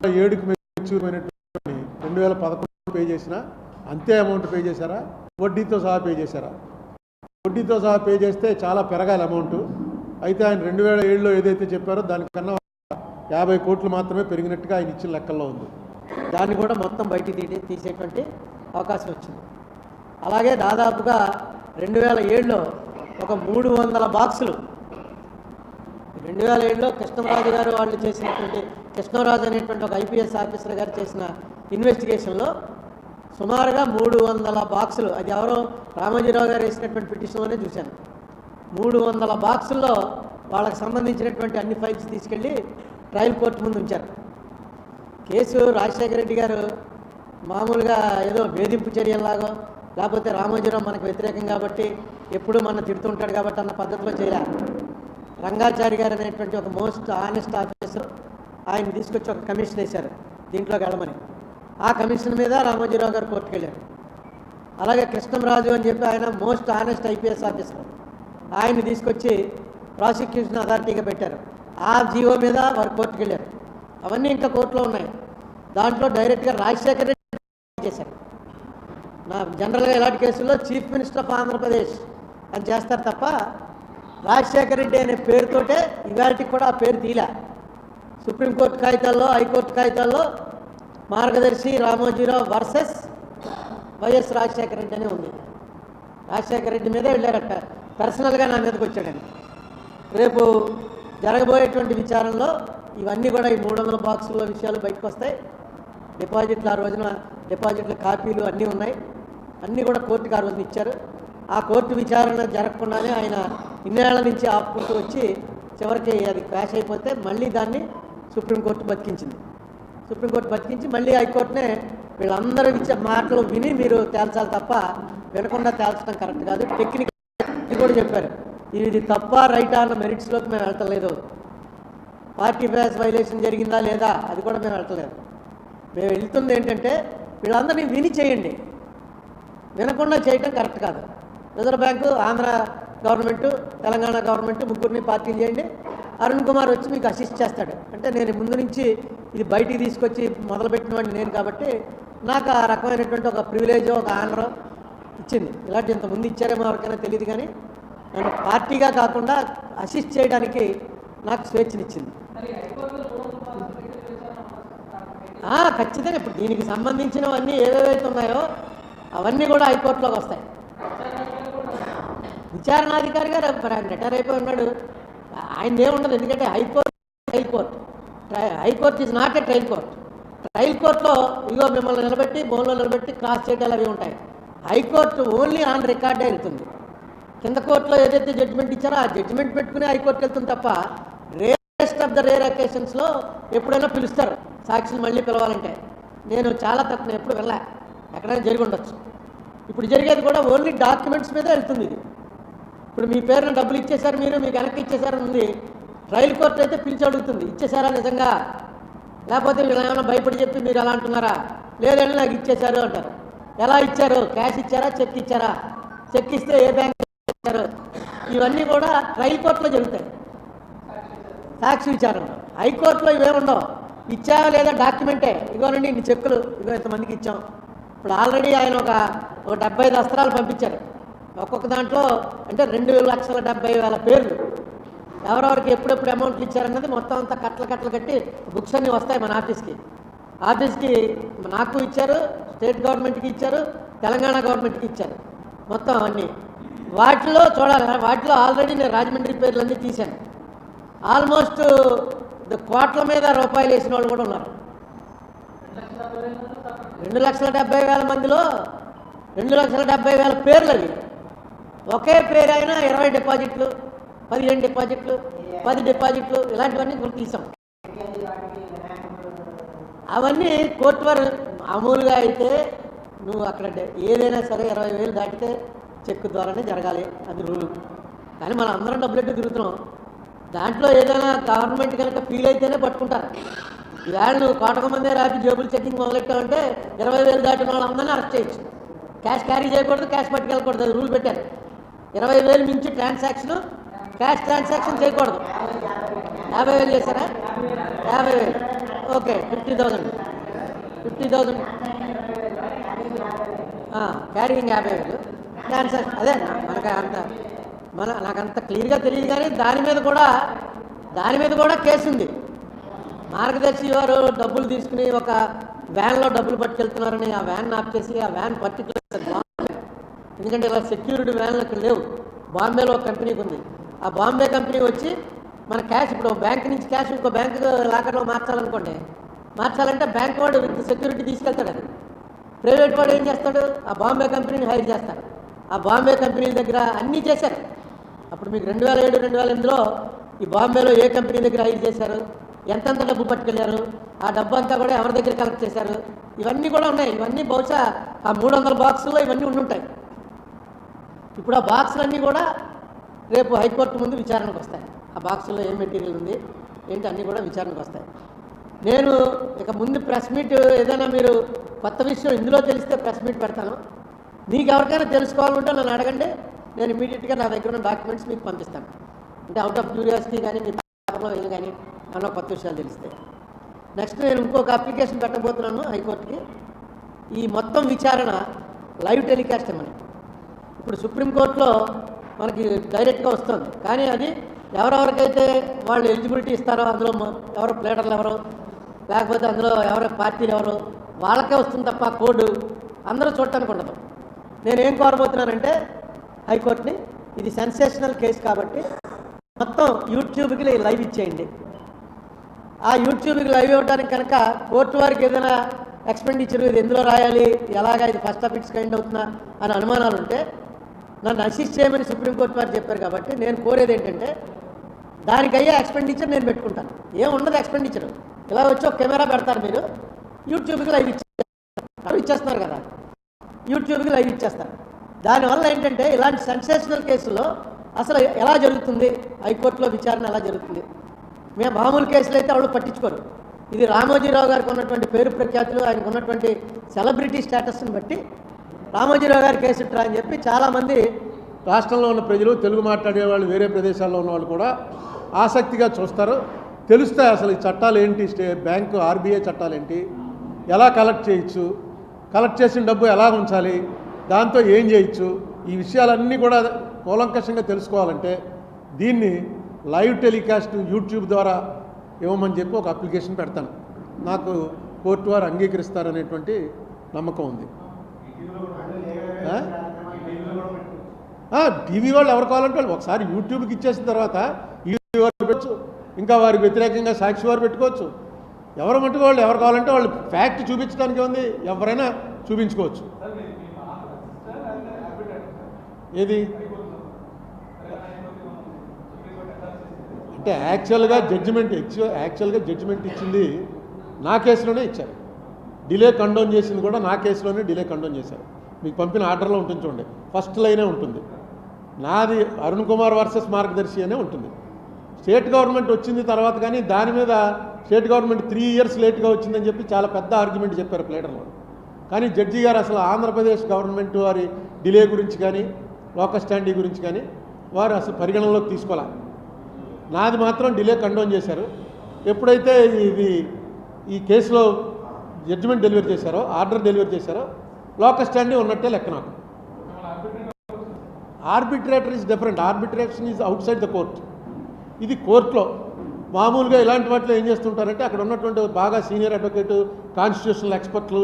ఏడుకి మెచ్యూర్ అయినటువంటి రెండు వేల పదకొండు పే చేసిన అంతే అమౌంట్ పే చేశారా? వడ్డీతో సహా పే చేశారా? వడ్డీతో సహా పే చేస్తే చాలా పెరగాలి అమౌంట్. అయితే ఆయన రెండు వేల ఏడులో ఏదైతే చెప్పారో దానికన్నా యాభై కోట్లు మాత్రమే పెరిగినట్టుగా ఆయన ఇచ్చిన లెక్కల్లో ఉంది. దాన్ని కూడా మొత్తం బయటికి తీ తీసేటువంటి అవకాశం వచ్చింది. అలాగే దాదాపుగా రెండు వేల ఏడులో ఒక మూడు వందల బాక్సులు రెండు వేల ఏడులో కృష్ణరాజు గారు వాళ్ళు చేసినటువంటి కృష్ణరాజు అనేటువంటి ఒక ఐపీఎస్ ఆఫీసర్ గారు చేసిన ఇన్వెస్టిగేషన్లో సుమారుగా మూడు వందల బాక్సులు అది ఎవరో రామోజీరావు గారు వేసినటువంటి పిటిషన్లోనే చూశాను. మూడు వందల బాక్సుల్లో వాళ్ళకి సంబంధించినటువంటి అన్ని ఫైల్స్ తీసుకెళ్ళి ట్రయల్ కోర్టు ముందు ఉంచారు. కేసు రాజశేఖర రెడ్డి గారు మామూలుగా ఏదో వేధింపు చర్యల్లాగో లేకపోతే రామోజీరావు మనకు వ్యతిరేకం కాబట్టి ఎప్పుడూ మన తిడుతుంటాడు కాబట్టి అన్న పద్ధతిలో చేయలేరు రంగాచారి గారు అనేటువంటి ఒక మోస్ట్ ఆనెస్ట్ ఆఫీసర్ ఆయన తీసుకొచ్చి ఒక కమిషన్ వేశారు దీంట్లోకి వెళ్ళమని. ఆ కమిషన్ మీద రామోజీరావు గారు కోర్టుకు వెళ్ళారు. అలాగే కృష్ణంరాజు అని చెప్పి ఆయన మోస్ట్ ఆనెస్ట్ ఐపీఎస్ ఆఫీసర్ ఆయన్ని తీసుకొచ్చి ప్రాసిక్యూషన్ అథారిటీగా పెట్టారు. ఆ జీవో మీద వారు కోర్టుకు వెళ్ళారు. అవన్నీ ఇంకా కోర్టులో ఉన్నాయి. దాంట్లో డైరెక్ట్గా రాజశేఖర రెడ్డి చేశారు. నా జనరల్గా ఇలాంటి కేసుల్లో చీఫ్ మినిస్టర్ ఆఫ్ ఆంధ్రప్రదేశ్ అని చేస్తారు తప్ప రాజశేఖర రెడ్డి అనే పేరుతోటే ఇవాళకి కూడా ఆ పేరు తీలా. సుప్రీంకోర్టు కాగితాల్లో హైకోర్టు కాగితాల్లో మార్గదర్శి రామోజీరావు వర్సెస్ వైఎస్ రాజశేఖర రెడ్డి అనే ఉంది. రాజశేఖర రెడ్డి మీదే వెళ్ళారట పర్సనల్గా నా మీదకి వచ్చాడని రేపు జరగబోయేటువంటి విచారంలో ఇవన్నీ కూడా ఈ మూడు వందల బాక్సుల విషయాలు బయటకు వస్తాయి. డిపాజిట్లు ఆ రోజున డిపాజిట్ల కాపీలు అన్నీ ఉన్నాయి. అన్నీ కూడా కోర్టుకు ఆ రోజున ఇచ్చారు. ఆ కోర్టు విచారణ జరగకుండానే ఆయన ఇన్నేళ్ళ నుంచి ఆపుకుంటూ వచ్చి చివరికి అది క్రాష్ అయిపోతే మళ్ళీ దాన్ని సుప్రీంకోర్టు బతికించింది. సుప్రీంకోర్టు బతికించి మళ్ళీ హైకోర్టునే వీళ్ళందరూ ఇచ్చే మాటలు విని మీరు తేల్చాలి తప్ప వినకుండా తేల్చడం కరెక్ట్ కాదు. టెక్నిక్ ఇది కూడా చెప్పారు. ఇది తప్ప రైటా అన్న మెరిట్స్లోకి మేము వెళ్తలేదు. పార్టీ ఫేస్ వైలేషన్ జరిగిందా లేదా అది కూడా మేము వెళ్ళట్లేదు మేము వెళ్తుంది ఏంటంటే వీళ్ళందరినీ విని చేయండి. వినకుండా చేయటం కరెక్ట్ కాదు. Reserve bank Andhra government Telangana government ముగ్గురిని పార్టీలు చేయండి అరుణ్ కుమార్ వచ్చి మీకు అసిస్ట్ చేస్తాడు. అంటే నేను ముందు నుంచి ఇది బయటికి తీసుకొచ్చి మొదలుపెట్టిన వాడిని నేను కాబట్టి నాకు ఆ రకమైనటువంటి ఒక ప్రివిలేజ్ ఒక ఆనర్ ఇచ్చింది. ఇలాంటి ఇంతకుముందు ఇచ్చారేమో ఎవరికైనా తెలియదు కానీ నన్ను పార్టీగా కాకుండా అసిస్ట్ చేయడానికి నాకు స్వేచ్ఛనిచ్చింది. ఖచ్చితంగా ఇప్పుడు దీనికి సంబంధించినవన్నీ ఏవేవైతే ఉన్నాయో అవన్నీ కూడా హైకోర్టులోకి వస్తాయి. విచారణాధికారి గారు మరి ఆయన రిటైర్ అయిపోయి ఉన్నాడు. ఆయన ఏముండదు ఎందుకంటే high court trial court. High court is not a trial court. Trial కోర్టులో ఇగో మిమ్మల్ని నిలబెట్టి బోన్లో నిలబెట్టి క్రాస్ చేయడాలు అవి ఉంటాయి. హైకోర్టు ఓన్లీ ఆన్ రికార్డే వెళ్తుంది. కింద కోర్టులో ఏదైతే జడ్జిమెంట్ ఇచ్చారో ఆ జడ్జిమెంట్ పెట్టుకుని హైకోర్టుకి వెళ్తుంది తప్ప రేరెస్ట్ ఆఫ్ ద రేర్ అకేషన్స్లో ఎప్పుడైనా పిలుస్తారు. సాక్షులు మళ్ళీ పిలవాలంటే. నేను చాలా తక్కువ ఎప్పుడు వెళ్ళా. ఎక్కడైనా జరిగి ఉండొచ్చు. ఇప్పుడు జరిగేది కూడా ఓన్లీ డాక్యుమెంట్స్ మీదే వెళ్తుంది ఇది. ఇప్పుడు మీ పేరున డబ్బులు ఇచ్చేశారు మీరు మీకు వెనక్కి ఇచ్చేశారని ఉంది. రైలు కోర్టు అయితే పిలిచి అడుగుతుంది. ఇచ్చేశారా నిజంగా? లేకపోతే వీళ్ళు ఏమైనా భయపడి చెప్పి మీరు ఎలా అంటున్నారా? లేదండి నాకు ఇచ్చేశారు అంటారు. ఎలా ఇచ్చారు? క్యాష్ ఇచ్చారా? చెక్ ఇచ్చారా? చెక్ ఇస్తే ఏ బ్యాంక్ ఇచ్చారు? ఇవన్నీ కూడా ట్రయల్ కోర్టులో జరుగుతాయి. సాక్షి విచారణ. హైకోర్టులో ఇవేముండవు ఇచ్చావా లేదా డాక్యుమెంటే? ఇగోనండి ఇన్ని చెక్కులు. ఇగో ఇంతమందికి ఇచ్చాం. ఇప్పుడు ఆల్రెడీ ఆయన ఒక ఒక డెబ్బై దస్త్రాలు పంపించారు. ఒక్కొక్క దాంట్లో అంటే రెండు లక్షల డెబ్బై వేల పేర్లు. ఎవరెవరికి ఎప్పుడెప్పుడు అమౌంట్లు ఇచ్చారన్నది మొత్తం అంతా కట్టలు కట్టలు కట్టి బుక్స్ అన్నీ వస్తాయి మన ఆఫీస్కి. ఆఫీస్కి నాకు ఇచ్చారు స్టేట్ గవర్నమెంట్కి ఇచ్చారు తెలంగాణ గవర్నమెంట్కి ఇచ్చారు. మొత్తం అన్నీ. వాటిలో చూడాలి. వాటిలో ఆల్రెడీ నేను రాజమండ్రి పేర్లన్నీ తీశాను. ఆల్మోస్ట్ కోట్ల మీద రూపాయలు వేసిన వాళ్ళు కూడా ఉన్నారు. రెండు లక్షల డెబ్బై వేల మందిలో రెండు లక్షల డెబ్బై వేల పేర్లు అవి. ఒకే పేరు అయినా ఇరవై డిపాజిట్లు పదిహేను డిపాజిట్లు పది డిపాజిట్లు ఇలాంటివన్నీ తీసాం అవన్నీ కోర్టు వారు మామూలుగా అయితే నువ్వు అక్కడ ఏదైనా సరే ఇరవై వేలు దాటితే చెక్ ద్వారానే జరగాలి అది రూలు. కానీ మనం అందరం డబ్బులెట్టు తిరుగుతున్నాం? దాంట్లో ఏదైనా గవర్నమెంట్ కనుక ఫీల్ అయితేనే పట్టుకుంటారు. ఈవేళ నువ్వు కోటక మందే రాపి జేబులు చెక్కింగ్ మొదలెట్టావంటే ఇరవై వేలు దాటిన వాళ్ళందరినీ అరెస్ట్ చేయొచ్చు. క్యాష్ క్యారీ చేయకూడదు క్యాష్ పట్టుకెళ్ళకూడదు అది రూల్ పెట్టారు. ఇరవై వేలు మించి ట్రాన్సాక్షన్ క్యాష్ ట్రాన్సాక్షన్ చేయకూడదు. యాభై వేలు చేశారా? యాభై వేలు. Okay fifty thousand fifty thousand carrying యాభై వేలు. ట్రాన్సాక్షన్ అదే మనకు అంత మన నాకు అంత క్లియర్గా తెలియదు కానీ దాని మీద కూడా దాని మీద కూడా కేసు ఉంది. మార్గదర్శి వారు డబ్బులు తీసుకుని ఒక వ్యాన్లో డబ్బులు పట్టుకెళ్తున్నారని ఆ వ్యాన్ ఆఫ్ చేసి ఆ వ్యాన్ పర్టికులర్ ఎందుకంటే ఇలా సెక్యూరిటీ వ్యాన్లు ఇక్కడ లేవు. బాంబేలో ఒక కంపెనీకి ఉంది. ఆ బాంబే కంపెనీ వచ్చి మన క్యాష్ ఇప్పుడు బ్యాంక్ నుంచి క్యాష్ ఇంకో బ్యాంక్ లాకర్లో మార్చాలనుకోండి. మార్చాలంటే బ్యాంక్ వాడు విత్ సెక్యూరిటీ తీసుకెళ్తాడు అది. ప్రైవేట్ వాడు ఏం చేస్తాడు? ఆ బాంబే కంపెనీని హైర్ చేస్తాడు. ఆ బాంబే కంపెనీ దగ్గర అన్నీ చేశారు. అప్పుడు మీకు రెండు వేల ఏడు రెండు వేల ఎనిమిదిలో ఈ బాంబేలో ఏ కంపెనీ దగ్గర హైర్ చేశారు? ఎంతెంత డబ్బు పట్టుకెళ్ళారు? ఆ డబ్బు అంతా కూడా ఎవరి దగ్గర కలెక్ట్ చేశారు? ఇవన్నీ కూడా ఉన్నాయి. ఇవన్నీ బహుశా ఆ మూడు వందల బాక్సుల్లో ఇవన్నీ ఉండుంటాయి. ఇప్పుడు ఆ బాక్సులన్నీ కూడా రేపు హైకోర్టు ముందు విచారణకు వస్తాయి. ఆ బాక్సులో ఏం మెటీరియల్ ఉంది ఏంటి అన్నీ కూడా విచారణకు వస్తాయి. నేను ఇక ముందు ప్రెస్ మీట్ ఏదైనా మీరు కొత్త విషయం ఇందులో తెలిస్తే ప్రెస్ మీట్ పెడతాను. మీకు ఎవరికైనా తెలుసుకోవాలంటే నన్ను అడగండి నేను ఇమీడియట్గా నా దగ్గర ఉన్న డాక్యుమెంట్స్ మీకు పంపిస్తాను. అంటే అవుట్ ఆఫ్ క్యూరియాసిటీ కానీ మీ పేపర్లో వెళ్ళి కానీ ఏమన్నా కొత్త విషయాలు తెలిస్తే. నెక్స్ట్ నేను ఇంకొక అప్లికేషన్ పెట్టబోతున్నాను హైకోర్టుకి. ఈ మొత్తం విచారణ లైవ్ టెలికాస్ట్ ఇవ్వమని ఇప్పుడు సుప్రీంకోర్టులో మనకి డైరెక్ట్గా వస్తుంది. కానీ అది ఎవరెవరికైతే వాళ్ళు ఎలిజిబిలిటీ ఇస్తారో అందులో ఎవరు ప్లేటర్లు ఎవరు లేకపోతే అందులో ఎవరు పార్టీలు ఎవరు వాళ్ళకే వస్తుంది తప్ప కోడ్ అందరూ చూడటానికి ఉండదు. నేనేం కోరబోతున్నానంటే హైకోర్టుని ఇది సెన్సేషనల్ కేసు కాబట్టి మొత్తం యూట్యూబ్కి లైవ్ ఇచ్చేయండి. ఆ యూట్యూబ్కి లైవ్ ఇవ్వడానికి కనుక కోర్టు వారికి ఏదైనా ఎక్స్పెండిచర్ ఇది ఎందులో రాయాలి ఎలాగా ఇది ఫస్ట్ ఆఫ్ ఇట్స్ కైండ్ అవుతుందా అని అనుమానాలు ఉంటే నన్ను అసిస్ట్ చేయమని సుప్రీంకోర్టు వారు చెప్పారు కాబట్టి నేను కోరేది ఏంటంటే దానికి అయ్యే ఎక్స్పెండిచర్ నేను పెట్టుకుంటాను. ఏం ఉండదు ఎక్స్పెండిచర్ ఇలా వచ్చి ఒక కెమెరా పెడతారు మీరు యూట్యూబ్కి లైవ్ ఇచ్చేస్తారు. ఇచ్చేస్తున్నారు కదా. యూట్యూబ్కి లైవ్ ఇచ్చేస్తారు. దానివల్ల ఏంటంటే ఇలాంటి సెన్సేషనల్ కేసుల్లో అసలు ఎలా జరుగుతుంది? హైకోర్టులో విచారణ ఎలా జరుగుతుంది? మేము మామూలు కేసులు అయితే వాళ్ళు పట్టించుకోరు. ఇది రామోజీరావు గారికి ఉన్నటువంటి పేరు ప్రఖ్యాతులు ఆయనకు ఉన్నటువంటి సెలబ్రిటీ స్టేటస్ని బట్టి రామోజీరావు గారి కేసు ఇట్రా అని చెప్పి చాలామంది రాష్ట్రంలో ఉన్న ప్రజలు తెలుగు మాట్లాడే వాళ్ళు వేరే ప్రదేశాల్లో ఉన్న వాళ్ళు కూడా ఆసక్తిగా చూస్తారు. తెలుస్తాయి అసలు ఈ చట్టాలు ఏంటి? స్టే బ్యాంకు ఆర్బీఐ చట్టాలు ఏంటి? ఎలా కలెక్ట్ చేయొచ్చు? కలెక్ట్ చేసిన డబ్బు ఎలా ఉంచాలి? దాంతో ఏం చేయొచ్చు? ఈ విషయాలన్నీ కూడా కూలంకషంగా తెలుసుకోవాలంటే దీన్ని లైవ్ టెలికాస్ట్ యూట్యూబ్ ద్వారా ఇవ్వమని చెప్పి ఒక అప్లికేషన్ పెడతాను. నాకు కోర్టు వారు అంగీకరిస్తారనేటువంటి నమ్మకం ఉంది. టీవీ వాళ్ళు ఎవరు కావాలంటే వాళ్ళు ఒకసారి యూట్యూబ్కి ఇచ్చేసిన తర్వాత యూట్యూబ్ వారు పెట్టచ్చు. ఇంకా వారికి వ్యతిరేకంగా సాక్షి వారు పెట్టుకోవచ్చు. ఎవరు మట్టుకు వాళ్ళు ఎవరు కావాలంటే వాళ్ళు ఫ్యాక్ట్ చూపించడానికి ఉంది. ఎవరైనా చూపించుకోవచ్చు. ఏది? అంటే యాక్చువల్గా జడ్జిమెంట్ యాక్చువల్గా జడ్జిమెంట్ ఇచ్చింది నా కేసులోనే ఇచ్చారు. డిలే కండోన్ చేసింది కూడా నా కేసులోనే డిలే కండోన్ చేశారు. మీకు పంపిన ఆర్డర్లో ఉంటుంది చూడండి. ఫస్ట్ లైనే ఉంటుంది. నాది అరుణ్ కుమార్ వర్సెస్ మార్గదర్శి అనే ఉంటుంది. స్టేట్ గవర్నమెంట్ వచ్చింది తర్వాత కానీ దాని మీద స్టేట్ గవర్నమెంట్ త్రీ ఇయర్స్ లేట్గా వచ్చిందని చెప్పి చాలా పెద్ద ఆర్గ్యుమెంట్ చెప్పారు ప్లేటర్లో. కానీ జడ్జి గారు అసలు ఆంధ్రప్రదేశ్ గవర్నమెంట్ వారి డిలే గురించి కానీ లోకల్ స్టాండీ గురించి కానీ వారు అసలు పరిగణనలోకి తీసుకోలే. నాది మాత్రం డిలే కండోన్ చేశారు. ఎప్పుడైతే ఇది ఈ కేసులో జడ్జిమెంట్ డెలివరీ చేశారో ఆర్డర్ డెలివరీ చేశారో లోకల్ స్టాండింగ్ ఉన్నట్టే లెక్క నాకు. Arbitrator is different arbitration is outside the court ఇది కోర్టులో. మామూలుగా ఇలాంటి వాటిలో ఏం చేస్తుంటారంటే అక్కడ ఉన్నటువంటి బాగా సీనియర్ అడ్వకేటు కాన్స్టిట్యూషనల్ ఎక్స్పర్ట్లు